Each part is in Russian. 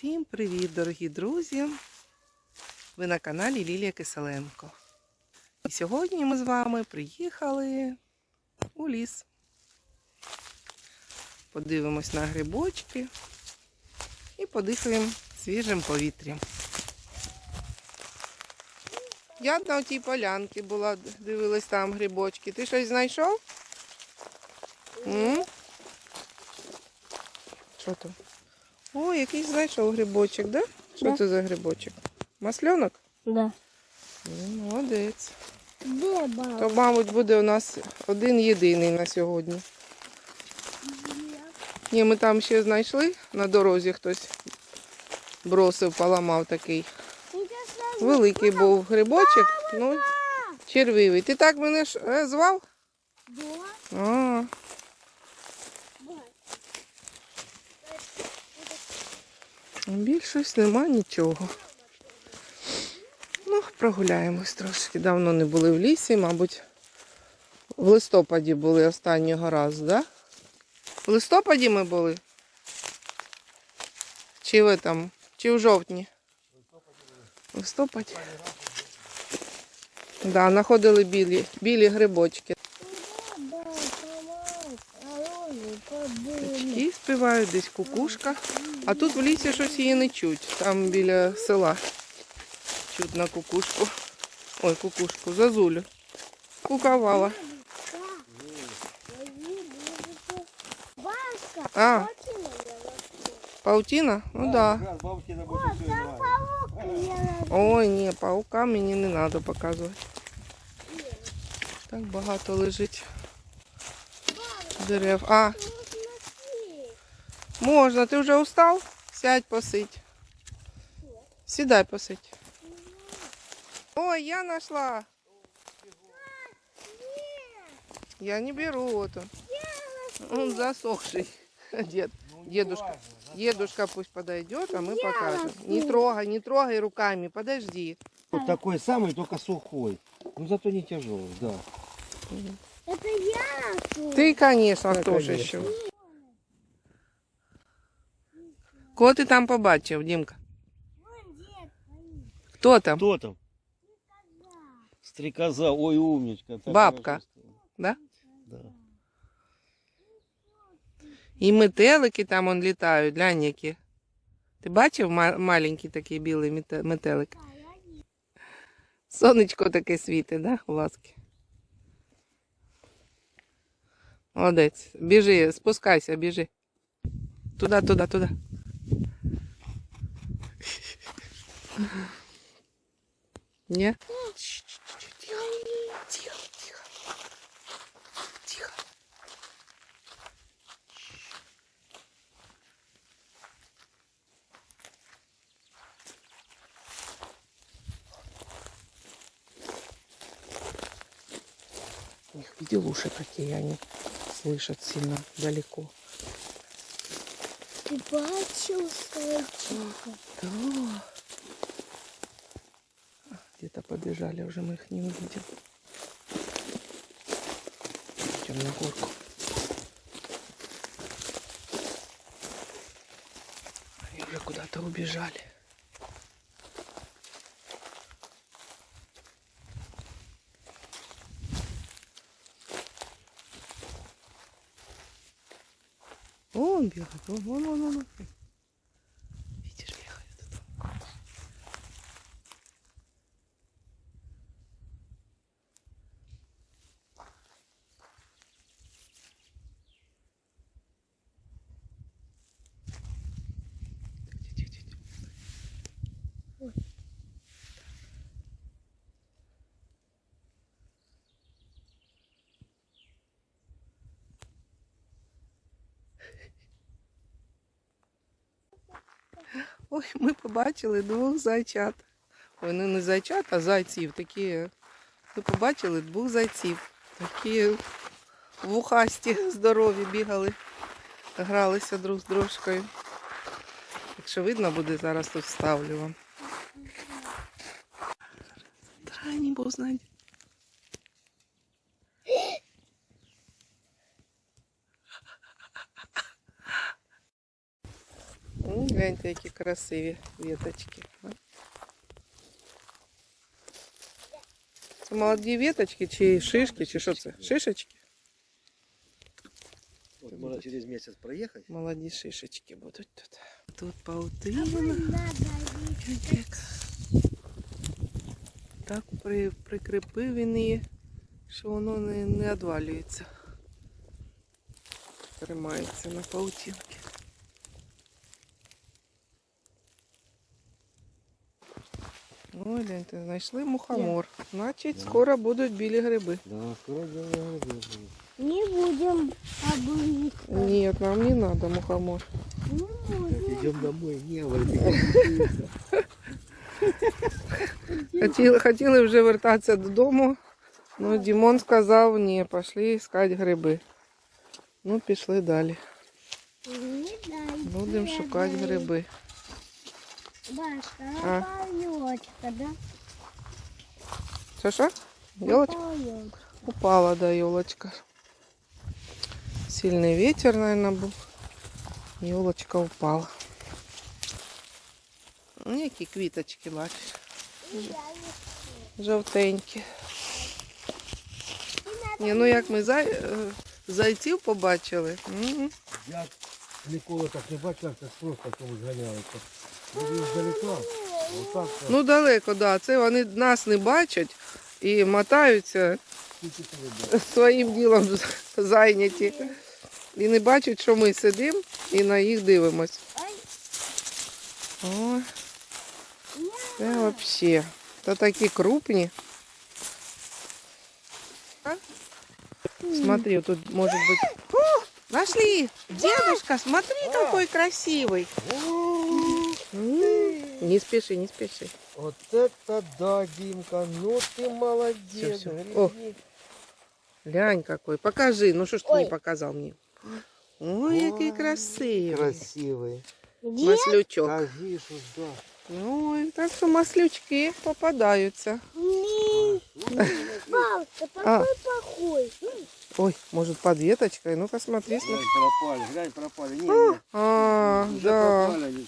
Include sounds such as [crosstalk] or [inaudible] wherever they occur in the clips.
Всім привіт, дорогі друзі! Ви на каналі Лілія Киселенко. І сьогодні ми з вами приїхали у ліс. Подивимось на грибочки і подихаємо свіжим повітрям. Я на тій полянці була, дивилась там грибочки. Ти щось знайшов? Що там? О, якийсь знайшов грибочок, да? Що Да. це за грибочок? Масльонок? Да. Ну, молодець. Де баба? То, мабуть, буде у нас один єдиний на сьогодні. Ні, ми там ще знайшли на дорозі хтось бросив, поламав такий. Великий був грибочок, ну, червивий. Ти так мене ж е, звав? Да. А, більш щось нема нічого. Ну, прогуляємось трошки. Давно не були в лісі, мабуть. В листопаді були останнього разу, да? В листопаді ми були? Чи в там? Чи в жовтні? В листопаді. Да, знаходили білі, білі грибочки. Птички співають, десь кукушка. А тут в лісі щось її не чуть. Там біля села. Чутно кукушку. Ой, кукушку, зазулю. Куковала. А. Паутина? Ну да. Якраз бабушкина больше всего нравится. Ой, ні, паука мені не треба показувати. Так багато лежить дерев. А, можна, ти вже устав? Сядь посидь. Сідай посидь. Ой, я нашла. Я не беру вот он. Он засохший. [laughs] Дед, дедушка. Дедушка пусть подойдет, а мы покажем. Не трогай, не трогай руками, подожди. Вот такой самый, только сухой. Ну зато не тяжелый, да. Это я. Ты, конечно, Да, хто ж Кого ти там побачив, Дімка? Хто там? Кто там? Стрекоза, ой, умничка. такая Бабка. Да? Да. І метелики там он літають, глянь які. Ти бачив ма- маленький такий білий мете- метелик? Сонечко таке світить, да, у ласки? Молодець. Біжи, спускайся, біжи. Туди, туди, туди. Ні? Тихо, тихо, тихо. Тихо. У них видел уши какие они слышат сильно далеко. Ты бачил сойчика? Да. Побежали, уже мы их не увидим. Идем на горку. Они уже куда-то убежали. О, он бегает. Вон, вон, вон, вон. Ой, ми побачили двох зайчат. Ой, ну не зайчат, а зайців. Такі. Ми побачили двох зайців. Такі вухасті, [laughs] здорові бігали, гралися друг з дружкою. Якщо видно буде, зараз тут ставлю вам. Та був знайти. Гляньте, які красиві віточки. а. Це молоді віточки, чи шишки, чи що це? Шишечки? Вот можно через месяц проехать. Молоді шишечки будуть тут. Тут паутина. Надо Так, так при, прикріпив він її, що воно не, не одвалюється. Тримається на паутинці. Ой, гляньте, знайшли мухомор. Значить, скоро будуть білі гриби. Да, скоро делаем. Не будем обрыть. Ні, нам не треба мухомор. Не будем. Идем домой. Не, Валентин. [laughs] Хотіли, хотіли вже вертатися додому, але Дімон сказав, ні, пішли шукати гриби. Ну, пішли далі. Не дай. Будемо не шукати дай. гриби. Башка, А. полетка, да? Що що? Елочка? Полетка. Упала, да, елочка. Сильный ветер, наверное, был. Елочка упала. Ну, які квіточки бачиш. Жовтенькі. Ні, ну як ми зай... е, зайців побачили. м, Я ніколи так не бачив, як просто комусь ганяється. Люди здалека. Отак. Ну далеко, да. Це вони нас не бачать і мотаються Тільки тебе. своїм ділом зайняті. І не бачать, що ми сидимо і на їх дивимось. Ай, О, це вообще. То такі крупні. А? Смотри, тут может быть... О, нашли! Дедушка, смотри, какой красивый. Не спеши, не спеши. Вот это да, Димка, ну ты молодец. Всё. Гляди. О. Глянь какой. Покажи. Ну что ж ты не Ой. показал мне? Ой, красивый. Красивый. Где? Маслючок. Скажи, что да. Ой, так что маслючки попадаются. Ми. Бабка, А. такой плохой. Ой, может под веточкой? Ну-ка смотри, смотри. Глянь, пропали, глянь, пропали. Не, не, А, уже да. пропали.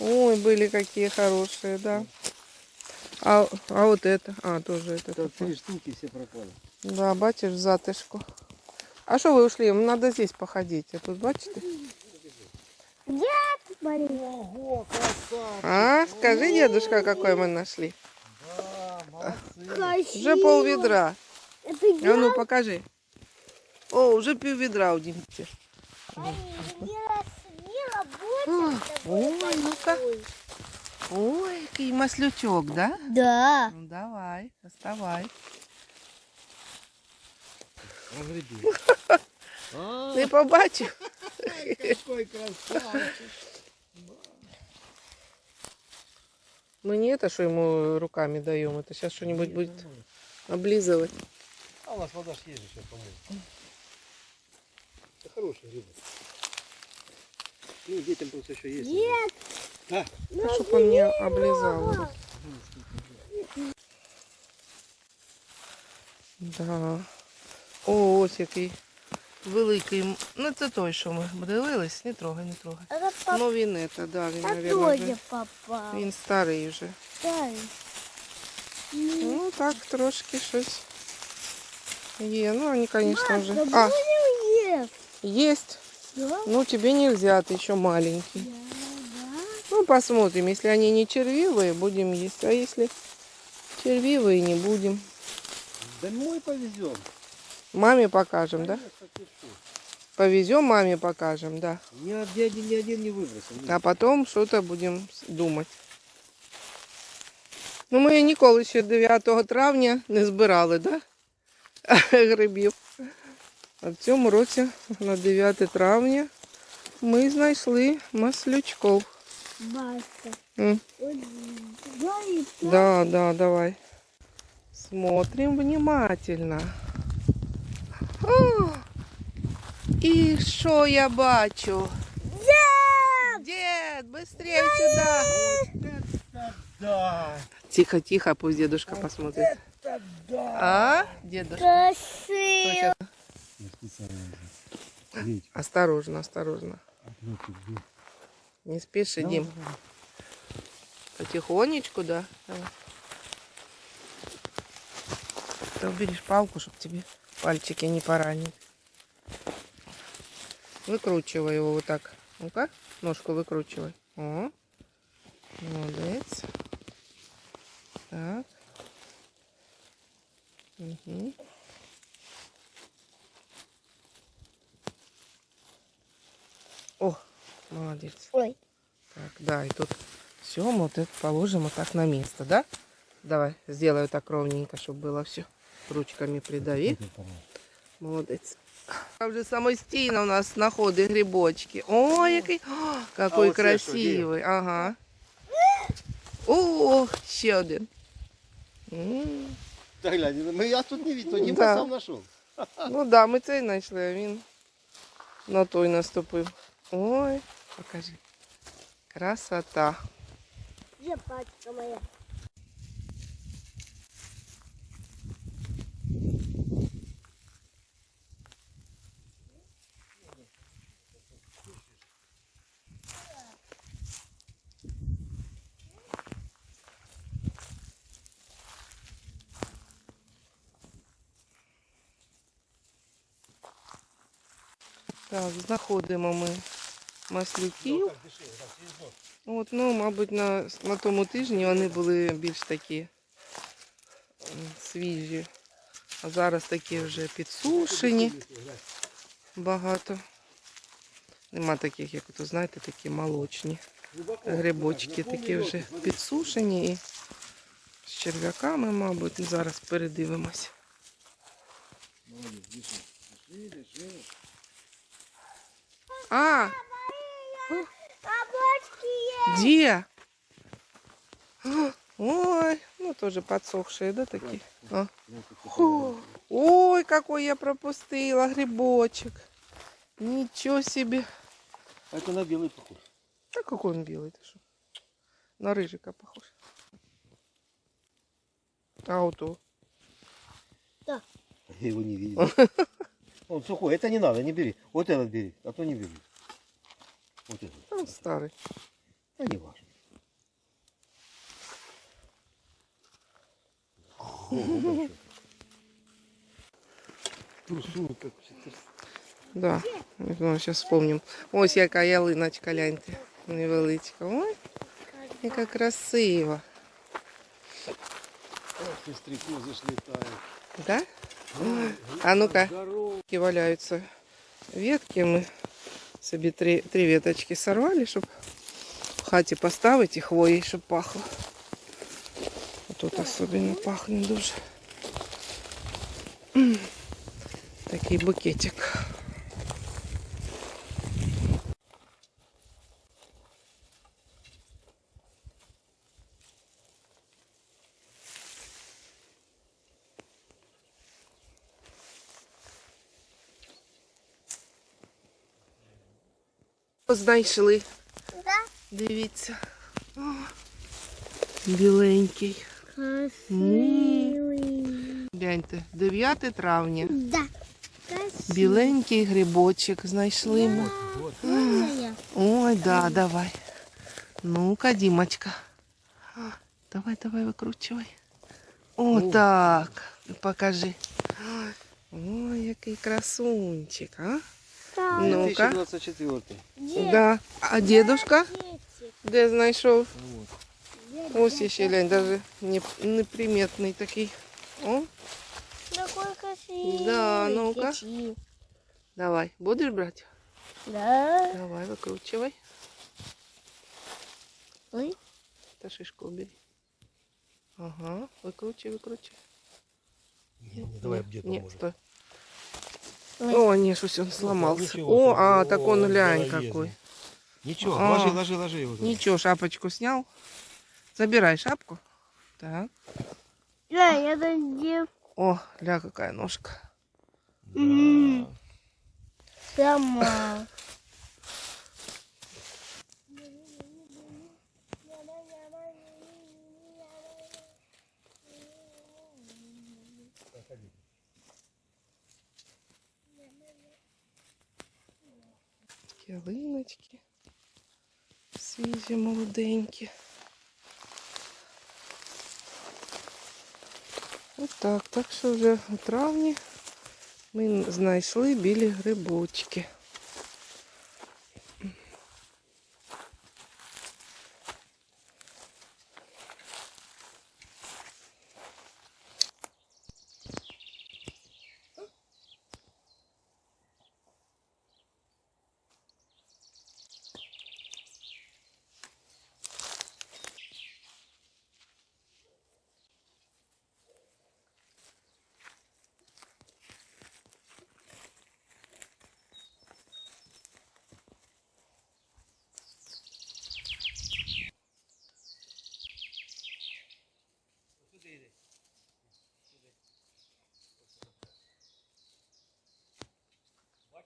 Ой, были какие хорошие, да. А, а вот это? А, тоже это. Такое. три штуки все пропали. Да, бачиш, в затишку. А що ви ушли? Надо здесь походить. А тут бачите? Смотри. Ого, красавчик. А, скажи, дедушка, какой мы нашли. Да, молодцы. Красиво. Уже пол ведра. Это А я. ну покажи. О, уже пів ведра у Дімки. Ай, я съела А, больше. ой, ну-ка. Ой, який маслючок, да? Да. Ну давай, доставай. Разряди. [laughs] А, Не побачив? какой красавчик. Мы не это, что ему руками даем, это сейчас что-нибудь будет облизывать. А у нас вода есть же сейчас, по-моему. Это хороший рыба. Ну, детям просто еще есть. Нет. Да. Ну, чтоб он не облизал. Да. О, ось який великий. м- Ну це той, що ми дивились. Не трогай, не трогай. Это папа Ну він це, да, він, мабуть, тоже вже. попал. Він старий вже. Да. Ну так, трошки щось. Є. Ну, вони, звісно, вже. Бабка, А, будем есть. есть. Да? Ну, тебе нельзя, ты еще маленький. Да, да. Ну, посмотрим. Если они не червивые, будем есть. А если червивые, не будем. Домой повезем. Маме покажем, да? Повезем, маме покажем, да. Ни один, ни один не выбросим. А потом что-то будем думать. Ну, ми ніколи ще 9 травня не збирали, да? [laughs] Грибів. А в цьому році на 9 травня ми знайшли маслючков. Вот, да, Да, да, давай. Смотрим внимательно. О! І що я бачу? Дед! Дед, быстрее сюда! Да, Тихо, тихо, пусть дедушка посмотрит. это да. А, дедушка? красиво. Осторожно, осторожно. Не спеши, Дим. Потихонечку, да. Давай. Ты уберешь палку, чтобы тебе пальчики не поранить. Выкручивай его вот так. Ну-ка, ножку выкручивай. О, молодец. Так. Угу. О, молодец. Ой. Так, да, и тут все мы вот это положим вот так на место, да? Давай, сделаю так ровненько, чтобы было все. Ручками придави. Молодець. А вже самостійно у нас знаходить грибочки. Ой, який О, какой оце що, красивий. Ага. О, ще один. Та глянь, ми, я тут не видел, Дима Да. сам нашел. Ну да, ми цей знайшли, а він на той наступив. Ой, покажи. Красота. Где пачка моя? Так, знаходимо ми маслюків. От, ну, мабуть, на, на тому тижні вони були більш такі свіжі. А зараз такі вже підсушені багато. Нема таких, як то знаєте, такі молочні. Грибочки такі вже підсушені і з черв'яками, мабуть. Зараз передивимось. А, Кабачки есть. Где? [gasps] Ой, ну тоже подсохшие, да, такие? А. Ой, какой я пропустила грибочек. Ничего себе. Это на белый похож. А какой он белый, ты что? На рыжика похож. А вот то. Я его не видел. [laughs] Он сухой, это не надо, не бери. Вот этот бери, а то не бери. Он старый. Да не важно. Трусу как Да, ну, сейчас вспомним. Ось яка ялиночка, гляньте. Невеличка. Ой, яка красива. Ох, стрекозы слетают. Да? А ну-ка. Валяются. Ветки мы собі три, три веточки сорвали, щоб в хаті поставити і хвої, щоб пахло. Тут особенно пахне дуже. Такий букетик. Знайшли. Да? Дивіться. О, біленький. Красивый. Гляньте, 9 травня. Да. Красивый. Біленький грибочок знайшли ми. Можно я? Ой, да, давай. Ну-ка, Дімочка. А, Давай, давай, викручувай. О, так. Покажи. Ой, який красунчик, а? Ну-ка. 2024. Где? Да. А дедушка? Де знайшов? Где Ось ще глянь, даже не, такий. О, Такой красивый. Да, ну-ка. Давай. Будеш брати? Да. Давай, викручувай. Ой. Та шишку убери. Ага, викручуй, викручуй. Не, не, давай ні, поможет. стой. Ой. О, не, щось он сломался. ничего О, а, так он здоровезный. какой. Ничего, А. ложи, ложи, ложи его. туда. Ничего, шапочку снял. Забирай шапку. Так. Да, я дадим О, ля, какая ножка. М. сама. Ялиночки. Свіжі, молоденькі. Отак, так що вже у травні ми знайшли білі грибочки.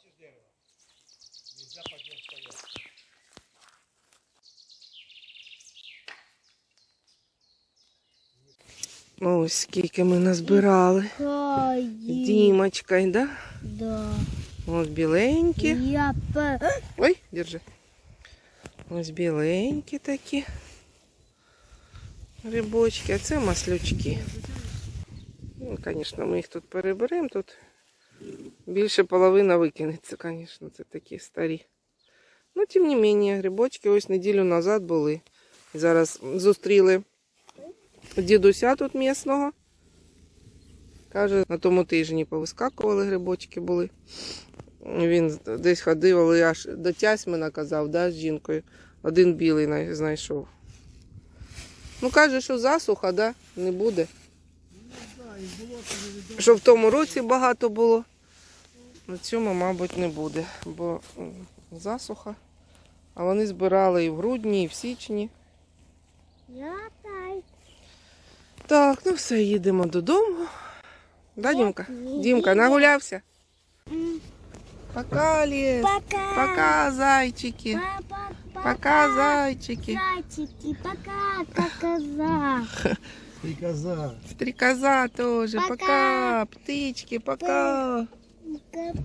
Бачиш дерево? Нельзя под ним стоять. Ось скільки ми назбирали. Кай. Дімочка, да? Да. Ось біленькі. Я по... Ой, держи. Ось біленькі такі. Грибочки, а це маслючки. Ну, звісно, ми їх тут переберемо. Тут більше половина викинеться, звісно, це такі старі. Ну, тим не менше, грибочки ось неділю назад були. Зараз зустріли дідуся тут місного. Каже, на тому тижні повискакували грибочки були. Він десь ходив, але аж до Тясьмина казав, да, з жінкою. Один білий знайшов. Ну, каже, що засуха, да, не буде. Що в тому році багато було. На цьому, мабуть, не буде, бо засуха. А вони збирали і в грудні, і в січні. Так, ну все, їдемо додому. Да, Дімка? Дімка, нагулявся? Пока, Лес. Пока. Пока, зайчики. Пока, зайчики. Зайчики, пока, пока, [laughs] Стрекоза. Стрекоза тоже. Пока. Пока. Птички, пока.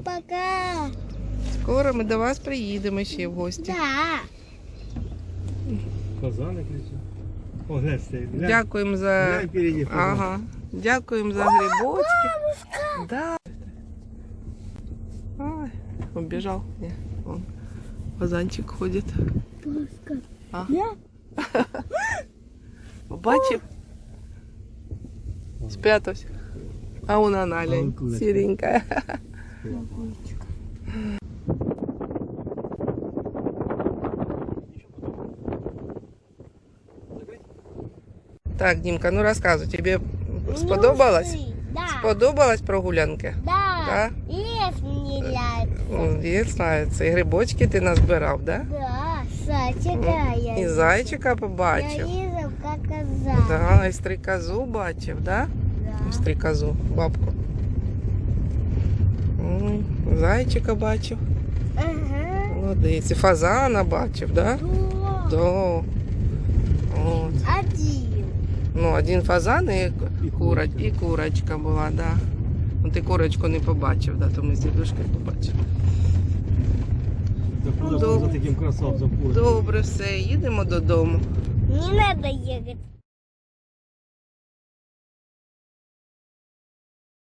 Пока. Скоро ми до вас приїдемо ще в гості. Да. Коза кричит. О, глянь, стоит. Глянь, Дякуємо за. глянь впереди. фазан. Ага. Дякуємо за грибочки. Да. Ай, убежал. Не, вон. Фазанчик ходить. Пуска. А? Я? [laughs] Бачив? Спрятався. А вона А налянь, он курочка. сіренька. Так, Дімка, ну розказуй, тобі сподобалось? Да. Сподобалась прогулянка? Да. Да? Лес мне нравится. М, Я знаю, це і грибочки ти назбирав, да? Да, зайчика я І вижу. зайчика Я побачив. вижу, как. Да, і стрікозу бачив, да? Да. Стрікозу, бабку. Зайчика бачив. Ага. Молодець. І фазана бачив, да? Да. Да. От. Один. Ну, один фазан і, кура, і курочка була, да. Ну, ти курочку не побачив, да, то ми з дідушкою побачили. Да Добре. за таким красавцем? Добре, все, їдемо додому. Не надо ехать